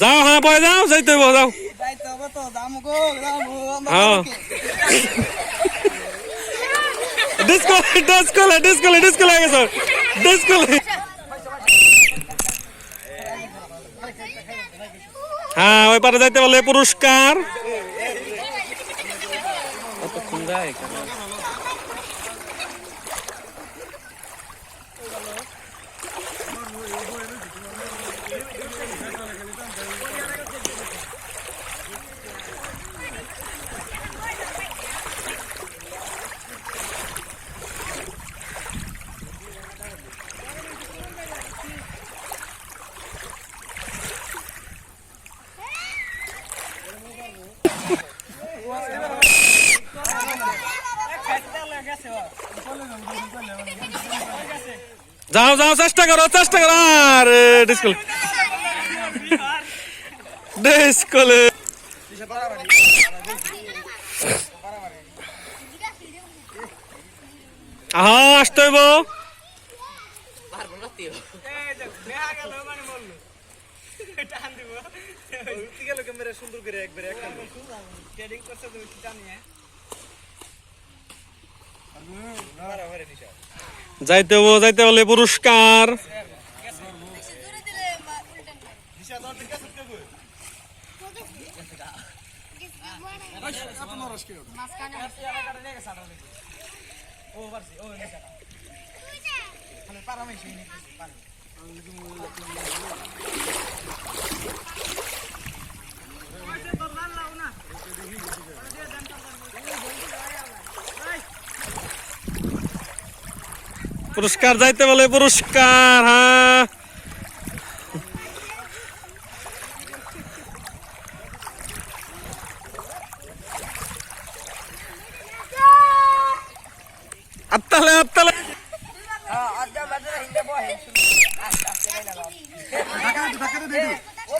যাও হ্যাঁ বয় যাও যাও। হবে তো ডিসকো লাগে স্যার হ্যাঁ ওই পারে যাইতে বলে পুরস্কার। যাও যাও, চেষ্টা করো চেষ্টা করো। আরে ডিসকো ডিসকোলে। আসতে হইব। সুন্দর করে একটা ট্রেডিং করছে তুমি জানি যাইতে হইব যাইতে হলে পুরস্কার। পুরস্কার যাইতে বলে পুরস্কার হ্যাঁ আত্তালে আত্তালে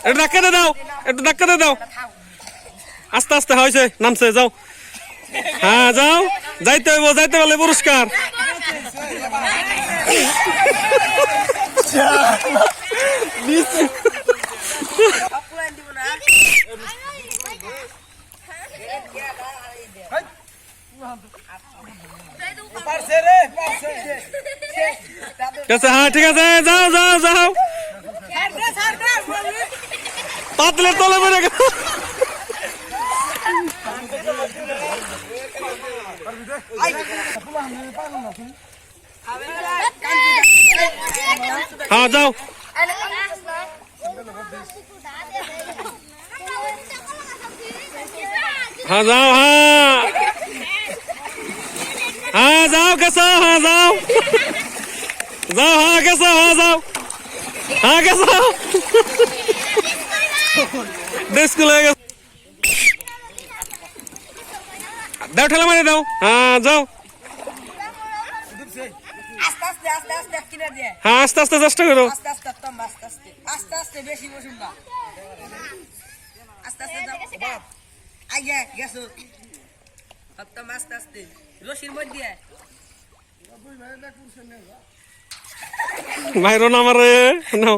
একটু ধাক্কা দিয়ে দাও, একটু ধাক্কা দিয়ে দাও। আস্তে আস্তে, হয়েছে, নামছে, যাও। হ্যাঁ যাও। যাইতে হইব, যাইতে বলে পুরস্কার পারছে রে পারছে ঠিক আছে হ্যাঁ ঠিক আছে যাও যাও যাও। পাতলে তলে বেড়ে গেল। হ্যাঁ যাও হ্যাঁ যাও হ্যাঁ হ্যাঁ যাও গেছো হ্যাঁ যাও। যাও হ্যাঁ গেছো হ্যাঁ যাও। হ্যাঁ গেছো ডিস্কুল হয়ে গেছে। দাও ঠেলা মারি দাও। হ্যাঁ যাও আস্তে আস্তে আস্তে আস্তে কিনে দিয়ে হ্যাঁ আস্তে আস্তে চেষ্টা করো। আস্তে আস্তে একদম আস্তে আস্তে। আস্তে আস্তে বেশি বসুন না। আস্তে আস্তে যাও বাপ আগে গেছো। একদম আস্তে আস্তে। রশির মধ্যে বাইরো না মারে নাও।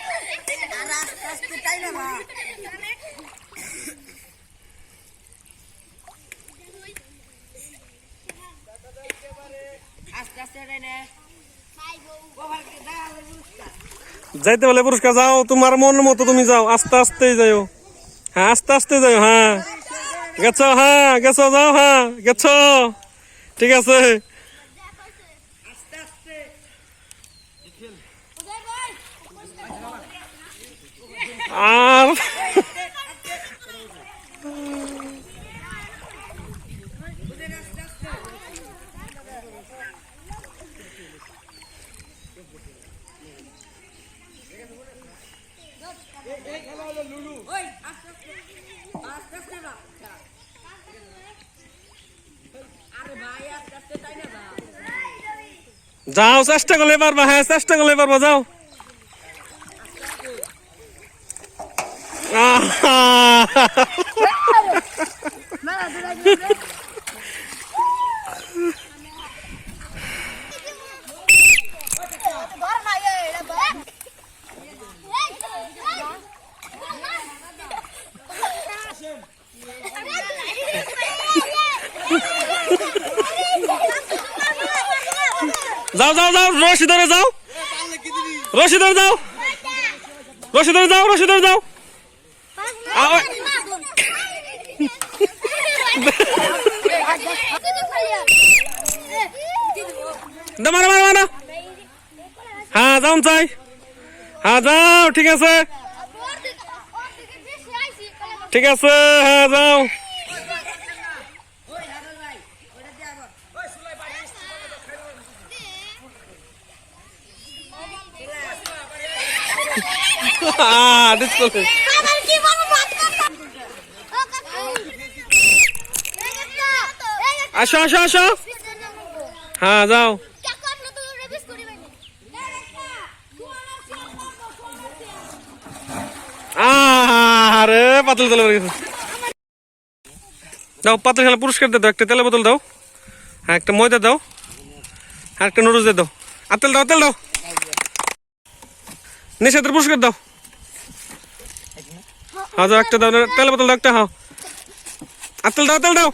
আস্তে আস্তে তাই না মা আস্তে আস্তে তাই না ও ভাই দেখা যাইতে বলে পুরস্কার যাও তোমার মন মতো তুমি যাও আস্তে আস্তে যাও হ্যাঁ আস্তে আস্তে যাও হ্যাঁ গেছো হ্যাঁ গেছো যাও হ্যাঁ গেছো ঠিক আছে আস্তে আস্তে আর ওই আস্তে আস্তে আস্তে আস্তে না আরে ভাই আস্তে আস্তে তাই না ভাই যাও চেষ্টা করলে পারবা হ্যাঁ চেষ্টা করলে পারবা যাও আহা! যাও যাও যাও রশি ধরে যাও। রশি ধরে যাও রশি ধরে যাও। রশি ধরে যাও মারো মারো মারো। হ্যাঁ যাও চাই। হ্যাঁ যাও ঠিক আছে। ঠিক আছে হ্যাঁ যাও। আসো আসো আসো। হ্যাঁ যাও। আরে পাতল তেলে পড়ে গেছে। দাও, পাতল খেলা পুরস্কার দিয়ে দাও, একটা তেলের বোতল দাও হ্যাঁ একটা ময়দা দাও আর একটা নুডলস দিয়ে দাও। আর তেল দাও তেল দাও। নিষেধের পুরস্কার দাও। দাও একটা দাও তেল বোতল দাও একটা হ্যাঁ। আর তেল দাও তেল দাও।